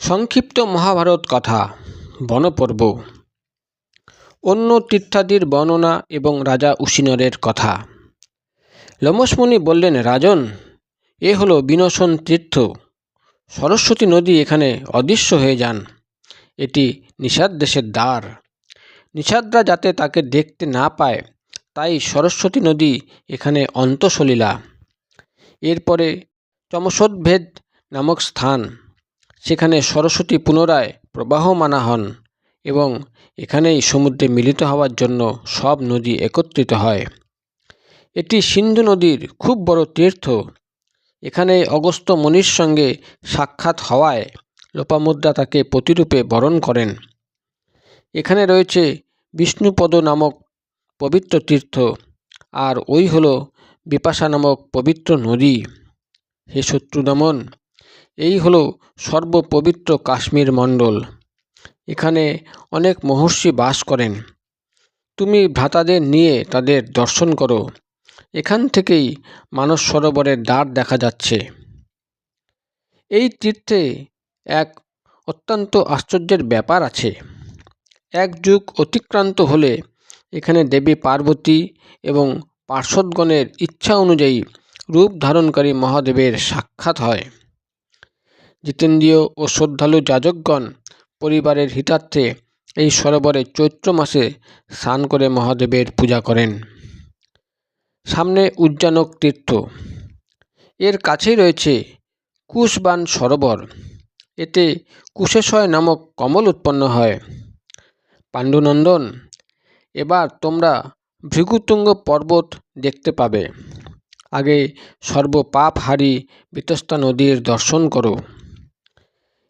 সংক্ষিপ্ত মহাভারত কথা, বনপর্ব। অন্য তীর্থাদির বর্ণনা এবং রাজা উশিনরের কথা। লোমসমুনি বললেন, রাজন, এ হলো বিনশন তীর্থ। সরস্বতী নদী এখানে অদৃশ্য হয়ে যান। এটি নিষাদ দেশের দ্বার। নিষাদরা যাতে তাকে দেখতে না পায়, তাই সরস্বতী নদী এখানে অন্তঃসলীলা। এরপরে চমসোদ্ভেদ নামক স্থান। সেখানে সরস্বতী পুনরায় প্রবাহমানা হন এবং এখানেই সমুদ্রে মিলিত হওয়ার জন্য সব নদী একত্রিত হয়। এটি সিন্ধু নদীর খুব বড় তীর্থ। এখানে অগস্ত্য মনির সঙ্গে সাক্ষাৎ হওয়ায় লোপামুদ্রা তাকে প্রতিরূপে বরণ করেন। এখানে রয়েছে বিষ্ণুপদ নামক পবিত্র তীর্থ, আর ওই হল বিপাশা নামক পবিত্র নদী। হে শত্রুদমন এই হলো সর্বপবিত্র কাশ্মীর মণ্ডল। এখানে অনেক মহর্ষি বাস করেন। তুমি ভ্রাতাদের নিয়ে তাদের দর্শন করো। এখান থেকেই মানস সরোবরের দ্বার দেখা যাচ্ছে। এই তীর্থে এক অত্যন্ত আশ্চর্যের ব্যাপার আছে। এক যুগ অতিক্রান্ত হলে এখানে দেবী পার্বতী এবং পার্শ্বদগণের ইচ্ছা অনুযায়ী রূপ ধারণকারী মহাদেবের সাক্ষাৎ হয়। জিতেন্দ্রীয় ও শ্রদ্ধালু যাজকগণ পরিবারের হিতার্থে এই সরোবরে চৈত্র মাসে স্নান করে মহাদেবের পূজা করেন। সামনে উজ্জানক তীর্থ। এর কাছেই রয়েছে কুশবান সরোবর। এতে কুশেশয় নামক কমল উৎপন্ন হয়। পাণ্ডুনন্দন, এবার তোমরা ভৃগুতুঙ্গ পর্বত দেখতে পাবে। আগে সর্বপাপহারী বিতস্তা নদীর দর্শন করো।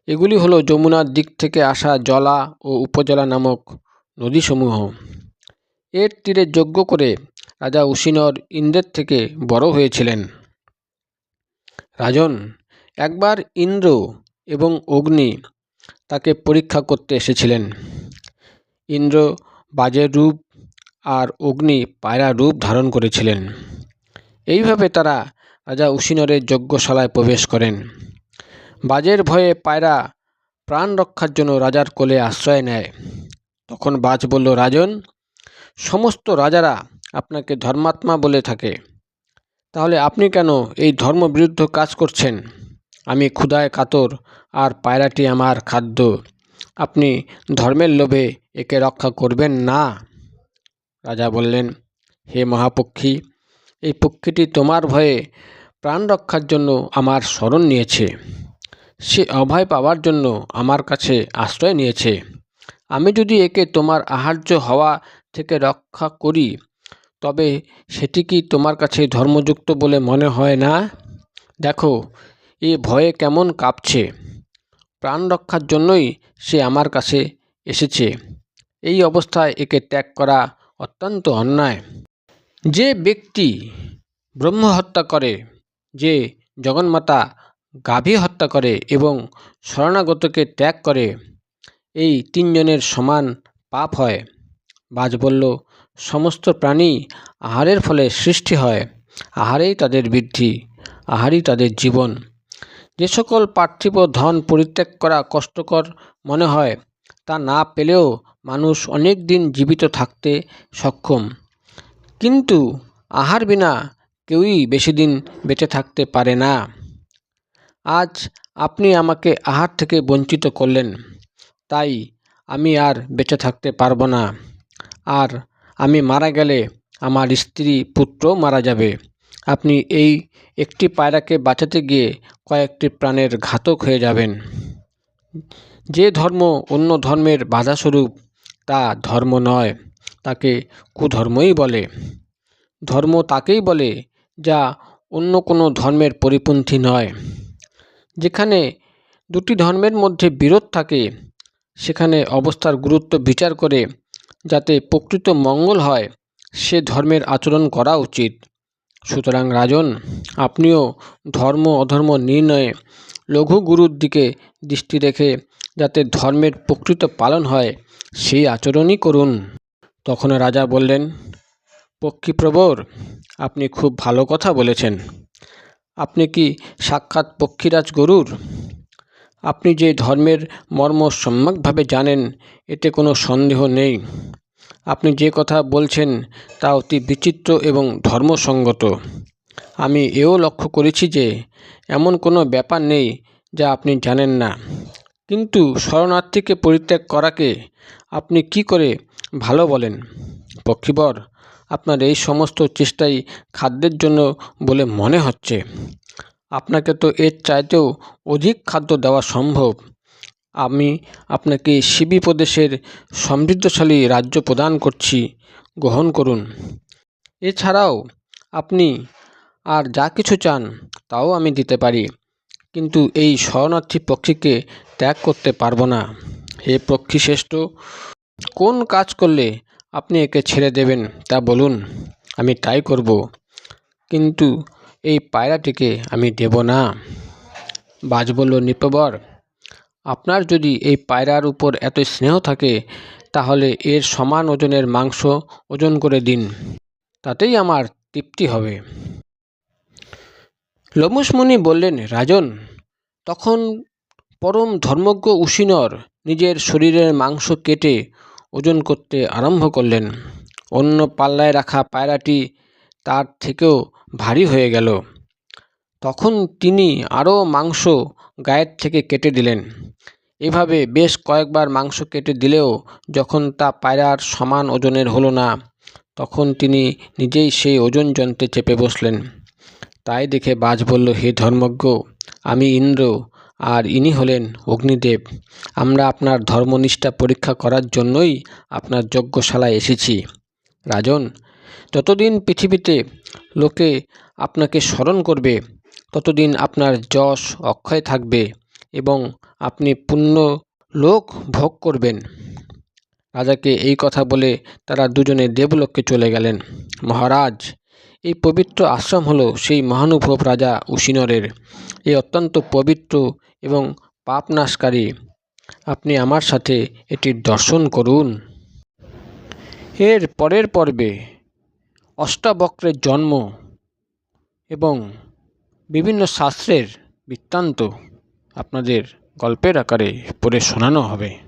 এগুলি হলো যমুনার দিক থেকে আসা জলা ও উপজলা নামক নদীসমূহ। এর তীরে যজ্ঞ করে রাজা উশিনর ইন্দ্রের থেকে বড় হয়েছিলেন। রাজন, একবার ইন্দ্র এবং অগ্নি তাকে পরীক্ষা করতে এসেছিলেন। ইন্দ্র বাজের রূপ আর অগ্নি পায়রা রূপ ধারণ করেছিলেন। এইভাবে তারা রাজা উশিনরের যজ্ঞশালায় প্রবেশ করেন। বাজের ভয়ে পায়রা প্রাণ রক্ষার জন্য রাজার কোলে আশ্রয় নেয়। তখন বাজ বলল, রাজন, সমস্ত রাজারা আপনাকে ধর্মাত্মা বলে থাকে। তাহলে আপনি কেন এই ধর্মবিরুদ্ধ কাজ করছেন? আমি ক্ষুদায় কাতর আর পায়রাটি আমার খাদ্য। আপনি ধর্মের লোভে একে রক্ষা করবেন না। রাজা বললেন, হে মহাপক্ষী, এই পক্ষীটি তোমার ভয়ে প্রাণ রক্ষার জন্য আমার স্মরণ নিয়েছে। সে অভয় পাওয়ার জন্য আমার কাছে আশ্রয় নিয়েছে। আমি যদি একে তোমার আহার্য হওয়া থেকে রক্ষা করি, তবে সেটি কি তোমার কাছে ধর্মযুক্ত বলে মনে হয় না? দেখো, এ ভয়ে কেমন কাঁপছে। প্রাণ রক্ষার জন্যই সে আমার কাছে এসেছে। এই অবস্থায় একে ত্যাগ করা অত্যন্ত অন্যায়। যে ব্যক্তি ব্রহ্ম হত্যা করে, যে জগন্মাতা গাভী হত্যা করে এবং শরণাগতকে ত্যাগ করে, এই তিনজনের সমান পাপ হয়। বাজ বলল, সমস্ত প্রাণী আহারের ফলে সৃষ্টি হয়, আহারেই তাদের বৃদ্ধি, আহারই তাদের জীবন। যে সকল পার্থিব ধন পরিত্যাগ করা কষ্টকর মনে হয়, তা না পেলেও মানুষ অনেক দিন জীবিত থাকতে সক্ষম। কিন্তু আহার বিনা কেউই বেশি দিন বেঁচে থাকতে পারে না। আজ আপনি আমাকে আহার থেকে বঞ্চিত করলেন, তাই আমি আর বেঁচে থাকতে পারব না। আর আমি মারা গেলে আমার স্ত্রী পুত্রও মারা যাবে। আপনি এই একটি পায়রাকে বাঁচাতে গিয়ে কয়েকটি প্রাণের ঘাতক হয়ে যাবেন। যে ধর্ম অন্য ধর্মের বাধাস্বরূপ, তা ধর্ম নয়, তাকে কুধর্মই বলে। ধর্ম তাকেই বলে যা অন্য কোনো ধর্মের পরিপন্থী নয়। যেখানে দুটি ধর্মের মধ্যে বিরোধ থাকে, সেখানে অবস্থার গুরুত্ব বিচার করে যাতে প্রকৃত মঙ্গল হয়, সে ধর্মের আচরণ করা উচিত। সুতরাং রাজন, আপনিও ধর্ম অধর্ম নির্ণয়ে লঘু গুরুর দিকে দৃষ্টি রেখে যাতে ধর্মের প্রকৃত পালন হয়, সেই আচরণই করুন। তখন রাজা বললেন, পক্ষীপ্রবর, আপনি খুব ভালো কথা বলেছেন। আপনি কি সাক্ষাৎ পক্ষীরাজ গরুর? আপনি যে ধর্মের মর্ম সম্যকভাবে জানেন, এতে কোনো সন্দেহ নেই। আপনি যে কথা বলছেন, তা অতি বিচিত্র এবং ধর্মসঙ্গত। আমি এও লক্ষ্য করেছি যে, এমন কোনো ব্যাপার নেই যা আপনি জানেন না। কিন্তু শরণার্থীকে পরিত্যাগ করাকে আপনি কি করে ভালো বলেন? পক্ষীবর আপনার এই সমস্ত চেষ্টাই খাদ্যের জন্য বলে মনে হচ্ছে। আপনাকে তো এর চাইতেও অধিক খাদ্য দেওয়া সম্ভব। আমি আপনাকে সিবি প্রদেশের সমৃদ্ধশালী রাজ্য প্রদান করছি। গ্রহণ করুন। এছাড়াও আপনি আর যা কিছু চান তাও আমি দিতে পারি। কিন্তু এই শরণার্থী পক্ষীকে ত্যাগ করতে পারব না। হে পক্ষী শ্রেষ্ঠ কোন কাজ করলে আপনি একে ছেড়ে দেবেন, তা বলুন, আমি তাই করব। কিন্তু এই পায়রাটিকে আমি দেব না। বাজ বলল নৃপবর আপনার যদি এই পায়রার উপর এত স্নেহ থাকে, তাহলে এর সমান ওজনের মাংস ওজন করে দিন, তাতেই আমার তৃপ্তি হবে। লোমসমুনি বললেন, রাজন, তখন পরম ধর্মজ্ঞ উশিনর নিজের শরীরের মাংস কেটে ওজন করতে আরম্ভ করলেন। অন্য পাল্লায় রাখা পায়রাটি তার থেকেও ভারী হয়ে গেল। তখন তিনি আরও মাংস গায়ের থেকে কেটে দিলেন। এভাবে বেশ কয়েকবার মাংস কেটে দিলেও যখন তা পায়রার সমান ওজনের হলো না, তখন তিনি নিজেই সেই ওজন যন্ত্রে চেপে বসলেন। তাই দেখে বাজ বলল, হে ধর্মজ্ঞ, আমি ইন্দ্র আর ইনি হলেন অগ্নিদেব। আমরা আপনার ধর্মনিষ্ঠা পরীক্ষা করার জন্যই আপনার যজ্ঞশালায় এসেছি। রাজন, যতদিন পৃথিবীতে লোকে আপনাকে স্মরণ করবে, ততদিন আপনার যশ অক্ষয় থাকবে এবং আপনি পুণ্য লোক ভোগ করবেন। রাজাকে এই কথা বলে তারা দুজনে দেবলোককে চলে গেলেন। মহারাজ এই পবিত্র আশ্রম হলো সেই মহানুভব রাজা উশিনরের। এই অত্যন্ত পবিত্র এবং পাপনাশকারী। আপনি আমার সাথে এটির দর্শন করুন। এর পরের পর্বে অষ্টাবক্রের জন্ম এবং বিভিন্ন শাস্ত্রের বৃত্তান্ত আপনাদের গল্পের আকারে পড়ে শোনানো হবে।